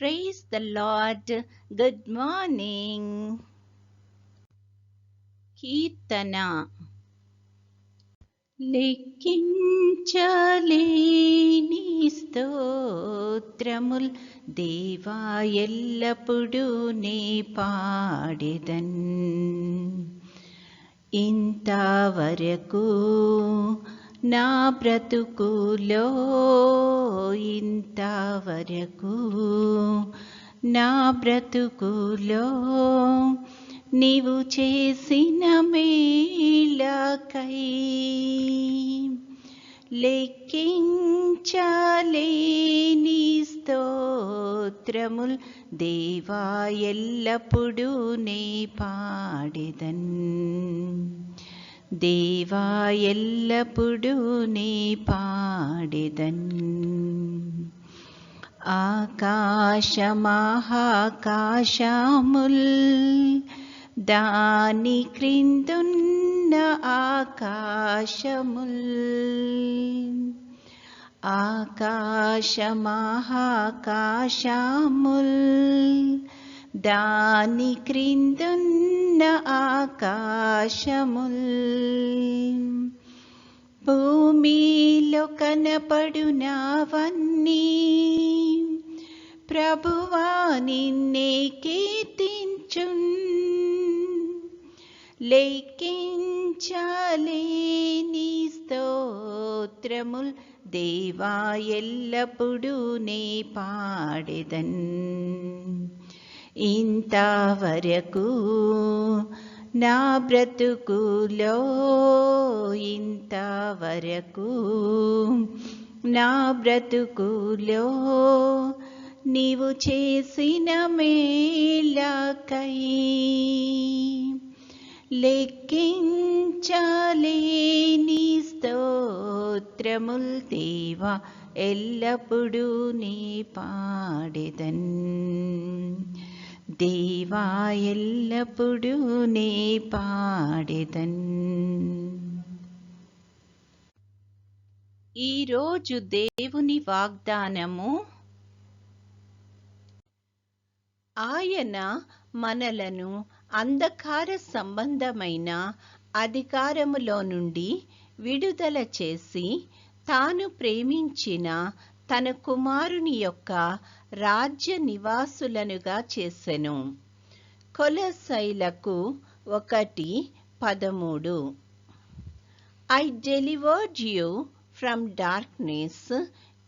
Praise the lord good morning కీర్తన. లెక్కించలేని స్తోత్రముల్ దేవా ఎల్లప్పుడూ నే పాడెదన్. ఇంతవరకు నా బ్రతుకులో ఇంతవరకు నా బ్రతుకులో నీవు చేసిన మేళకై లెక్కించలేని స్తోత్రముల్ దేవా ఎల్లప్పుడూ నే పాడెదన్. దేవా ఎల్లప్పుడూ నే పాడెదన్ ఆకాశమాహాకాశముల్ దాని క్రిందున్న ఆకాశముల్ ఆకాశమాహాకాశముల్ దాని క్రిందున్న ఆకాశముల్ భూమిలో కనపడునావన్నీ ప్రభువా నిన్నే కీర్తించున్. లెక్కించాలేని స్తోత్రముల్. దేవా ఎల్లప్పుడూ నే పాడెదన్. ఇంతవరకు నా బ్రతుకులో ఇంతవరకు నా బ్రతుకులో నీవు చేసిన మేలకై లెక్కించలేని స్తోత్రముల్ దేవా ఎల్లప్పుడూ నీ పాడెదన్. దేవా ఎల్లప్పుడూ నే పాడెదన్ ఈరోజు దేవుని వాగ్దానము ఆయన మనలను అంధకార సంబంధమైన అధికారములో నుండి విడుదల చేసి తాను ప్రేమించిన తన కుమారుని యొక్క రాజ్య నివాసులనుగా చేసెను కొలసైలకు ఒకటి పదమూడు I delivered you from darkness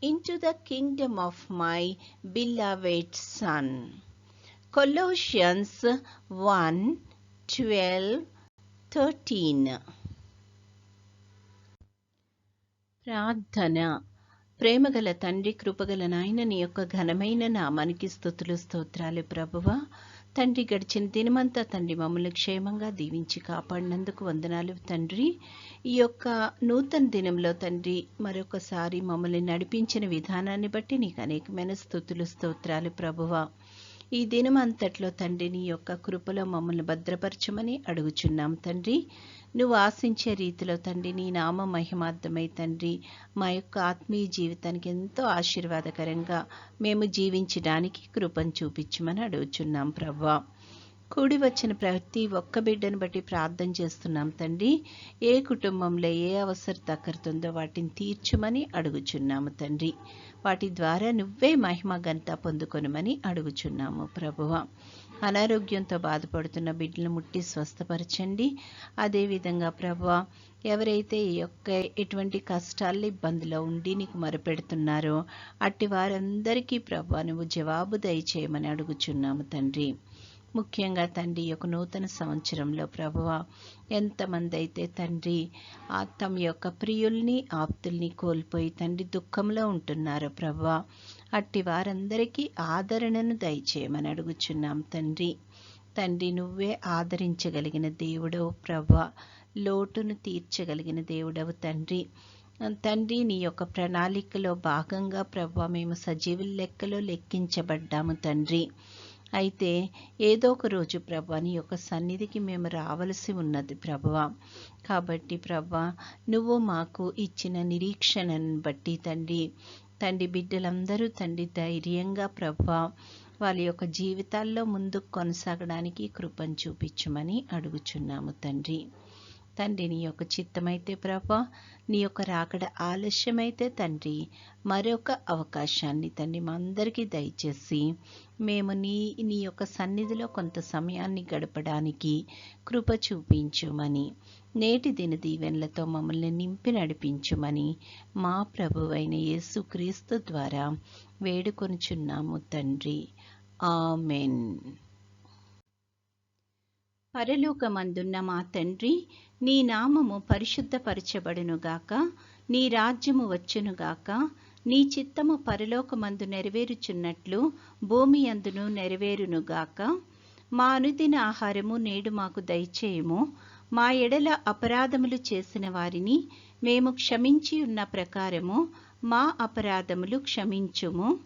into the kingdom of my beloved Son. Colossians 1 12 13. ప్రార్థన ప్రేమగల తండ్రి కృపగల నాయన నీ యొక్క ఘనమైన నామానికి స్థుతులు స్తోత్రాలు ప్రభువ. తండ్రి గడిచిన దినమంతా తండ్రి మమ్మల్ని క్షేమంగా దీవించి కాపాడినందుకు వందనాలు తండ్రి. ఈ యొక్క నూతన దినంలో తండ్రి మరొకసారి మమ్మల్ని నడిపించిన విధానాన్ని బట్టి నీకు అనేకమైన స్థుతులు స్తోత్రాలు ప్రభువ. ఈ దినం అంతట్లో తండ్రి నీ యొక్క కృపలో మమ్మల్ని భద్రపరచమని అడుగుచున్నాం తండ్రి. నువ్వు ఆశించే రీతిలో తండ్రి నీ నామ మహిమార్థమై తండ్రి మా యొక్క ఆత్మీయ జీవితానికి ఎంతో ఆశీర్వాదకరంగా మేము జీవించడానికి కృపను చూపించమని అడుగుచున్నాం ప్రవ్వా. కూడి వచ్చిన ప్రతి ఒక్క బిడ్డను బట్టి ప్రార్థన చేస్తున్నాం తండ్రి. ఏ కుటుంబంలో ఏ అవసరం తక్కరుతుందో వాటిని తీర్చమని అడుగుచున్నాము తండ్రి. వాటి ద్వారా నువ్వే మహిమ గంత పొందుకొనమని అడుగుచున్నాము ప్రభువ అనారోగ్యంతో బాధపడుతున్న బిడ్డలు ముట్టి స్వస్థపరచండి. అదేవిధంగా ప్రభా ఎవరైతే ఈ యొక్క ఎటువంటి కష్టాలు ఇబ్బందిలో ఉండి నీకు మొరపెడుతున్నారో అట్టి వారందరికీ ప్రభా నువ్వు జవాబు దయచేయమని అడుగుచున్నాము తండ్రి. ముఖ్యంగా తండ్రి యొక్క నూతన సంవత్సరంలో ప్రభువ ఎంతమంది అయితే తండ్రి ఆ తమ యొక్క ప్రియుల్ని ఆప్తుల్ని కోల్పోయి తండ్రి దుఃఖంలో ఉంటున్నారో ప్రభువ అట్టి వారందరికీ ఆదరణను దయచేయమని అడుగుచున్నాం తండ్రి. తండ్రి నువ్వే ఆదరించగలిగిన దేవుడవు ప్రభ లోటును తీర్చగలిగిన దేవుడవు తండ్రి. తండ్రి నీ యొక్క ప్రణాళికలో భాగంగా ప్రభ మేము సజీవుల లెక్కలో లెక్కించబడ్డాము తండ్రి. అయితే ఏదో ఒక రోజు ప్రభా నీ యొక్క సన్నిధికి మేము రావలసి ఉన్నది ప్రభువ కాబట్టి ప్రభా నువ్వు మాకు ఇచ్చిన నిరీక్షణను బట్టి తండ్రి తండ్రి బిడ్డలందరూ తండ్రి ధైర్యంగా ప్రభా వాళ్ళ యొక్క జీవితాల్లో ముందుకు కొనసాగడానికి కృపను చూపించమని అడుగుచున్నాము తండ్రి. తండ్రి నీ యొక్క చిత్తమైతే ప్రభా నీ యొక్క రాకడ ఆలస్యమైతే తండ్రి మరొక అవకాశాన్ని తండ్రి మా అందరికీ దయచేసి మేము నీ నీ యొక్క సన్నిధిలో కొంత సమయాన్ని గడపడానికి కృప చూపించుమని నేటి దిన దీవెనలతో మమ్మల్ని నింపి నడిపించుమని మా ప్రభువైన యేసుక్రీస్తు ద్వారా వేడుకొనుచున్నాము తండ్రి. ఆమెన్. పరలోకమందున్న మా తండ్రి నీ నామము పరిశుద్ధపరచబడునుగాక నీ రాజ్యము వచ్చునుగాక నీ చిత్తము పరలోకమందు నెరవేరుచున్నట్లు భూమి అందును నెరవేరునుగాక మా అనుదిన ఆహారము నేడు మాకు దయచేయము. మా ఎడల అపరాధములు చేసిన వారిని మేము క్షమించి ఉన్న ప్రకారము మా అపరాధములు క్షమించుము.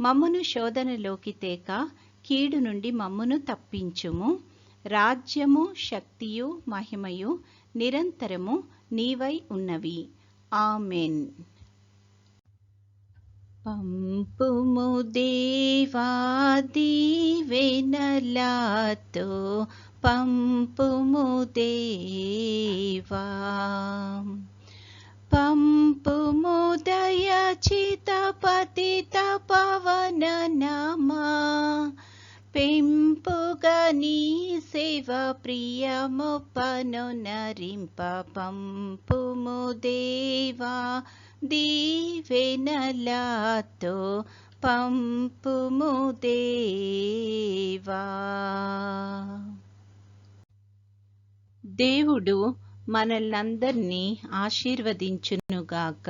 మమ్మును శోధనలోకి తేక కీడు నుండి మమ్మును తప్పించుము. రాజ్యము శక్తియు మహిమయు నిరంతరము నీవై ఉన్నవి. ఆమెన్. పంపుము దేవా దీవెనలాతో పంపుము దేవా పంపుము దయచిత పతిత పవన నమా పెంపుగా నీ సేవ ప్రియముపను నరింప పంపుము దేవా దీవెనలాతో పంపుము దేవా దేవుడు మనల్నందరినీ ఆశీర్వదించునుగాక.